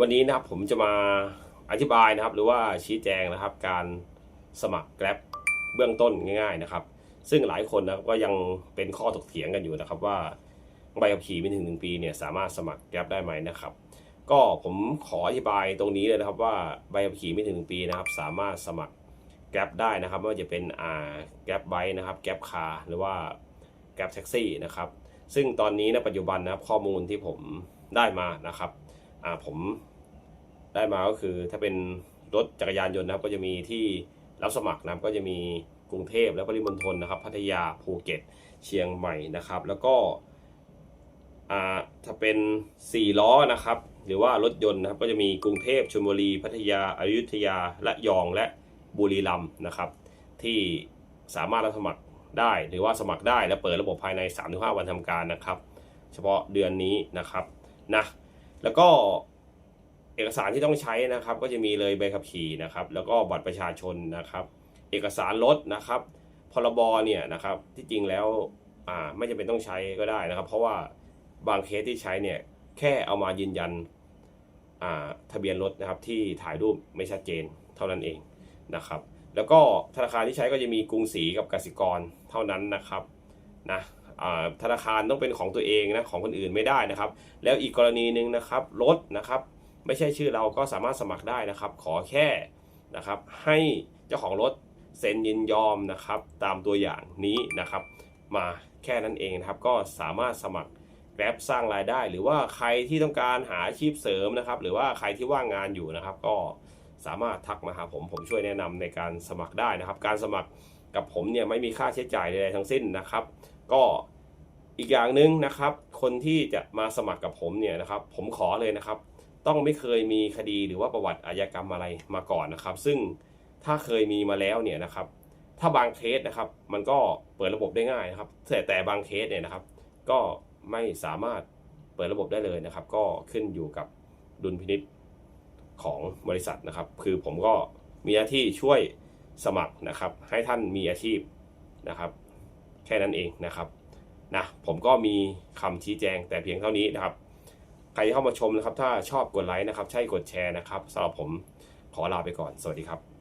วันนี้นะครับผมจะมาอธิบายนะครับ หรือว่าชี้แจงนะครับ การสมัคร Grab เบื้องต้นง่าย ๆนะครับ ซึ่งหลายคนนะก็ยังเป็นข้อถกเถียงกันอยู่นะครับ ว่าใบขับขี่ไม่ถึงหนึ่งปีเนี่ยสามารถสมัคร Grab ได้ไหมนะครับ ก็ผมขออธิบายตรงนี้เลยนะครับว่าใบขับขี่ไม่ถึงหนึ่งปีนะครับ สามารถสมัคร Grab ได้นะครับไม่ว่าจะเป็นอ่า Grab Bike นะครับ Grab Car หรือว่า Grab Taxi นะครับ ซึ่งตอนนี้ในปัจจุบันนะครับข้อมูลที่ผมได้มานะครับ อ่าผมได้มาก็คือถ้าเป็นรถจักรยานยนต์นะครับ ก็จะมีที่รับสมัครนะครับก็จะมีกรุงเทพและปริมณฑลนะครับ พัทยาภูเก็ตเชียงใหม่นะครับ แล้วก็อ่าถ้าเป็น4ล้อนะครับ หรือว่ารถยนต์นะครับ ก็จะมีกรุงเทพชลบุรี พัทยาอยุธยาระยองและบุรีรัมย์นะครับ ที่สามารถรับสมัครได้หรือว่าสมัครได้และเปิดระบบภายใน 3-5 วันทำการนะครับ เฉพาะเดือนนี้นะครับนะ แล้วก็เอกสารที่ต้องใช้นะครับ ก็จะมีเลยใบขับขี่นะครับ แล้วก็บัตรประชาชนนะครับ เอกสารรถนะครับพรบเนี่ยนะครับที่จริงแล้วอ่าไม่จำเป็นต้องใช้ก็ได้นะครับ เพราะว่าบางเคสที่ใช้เนี่ยแค่เอามายืนยันอ่าทะเบียนรถนะครับที่ถ่ายรูปไม่ชัดเจนเท่านั้นเองนะครับ แล้วก็ธนาคารที่ใช้ก็จะมีกรุงศรีกับกสิกรเท่านั้นนะครับนะ ธนาคารต้องเป็นของตัวเองนะของคนอื่นไม่ได้นะครับ แล้วอีกกรณีหนึ่งนะครับรถนะครับ ไม่ใช่ชื่อเราก็สามารถสมัครได้นะครับ ขอแค่นะครับให้เจ้าของรถเซ็นยินยอมนะครับ ตามตัวอย่างนี้นะครับ มาแค่นั้นเองนะครับ ก็สามารถสมัครแกร็บสร้างรายได้ หรือว่าใครที่ต้องการหาอาชีพเสริมนะครับ หรือว่าใครที่ว่างงานอยู่นะครับ ก็สามารถทักมาหาผมผมช่วยแนะนำในการสมัครได้นะครับ การสมัครกับผมเนี่ยไม่มีค่าใช้จ่ายใดๆทั้งสิ้นนะครับ ก็อีกอย่างหนึ่งนะครับ คนที่จะมาสมัครกับผมเนี่ยนะครับ ผมขอเลยนะครับ ต้องไม่เคยมีคดีหรือว่าประวัติอาญากรรมอะไรมาก่อนนะครับ ซึ่งถ้าเคยมีมาแล้วเนี่ยนะครับ ถ้าบางเคสนะครับ มันก็เปิดระบบได้ง่ายนะครับ แต่แต่บางเคสเนี่ยนะครับ ก็ไม่สามารถเปิดระบบได้เลยนะครับ ก็ขึ้นอยู่กับดุลพินิษของบริษัทนะครับ คือผมก็มีหน้าที่ช่วยสมัครนะครับ ให้ท่านมีอาชีพนะครับ แค่นั้นเองนะครับนะผมก็มีคำชี้แจงแต่เพียงเท่านี้นะครับ ใครเข้ามาชมนะครับ ถ้าชอบกดไลค์นะครับ ใช่กดแชร์นะครับสำหรับผมขอลาไปก่อนสวัสดีครับ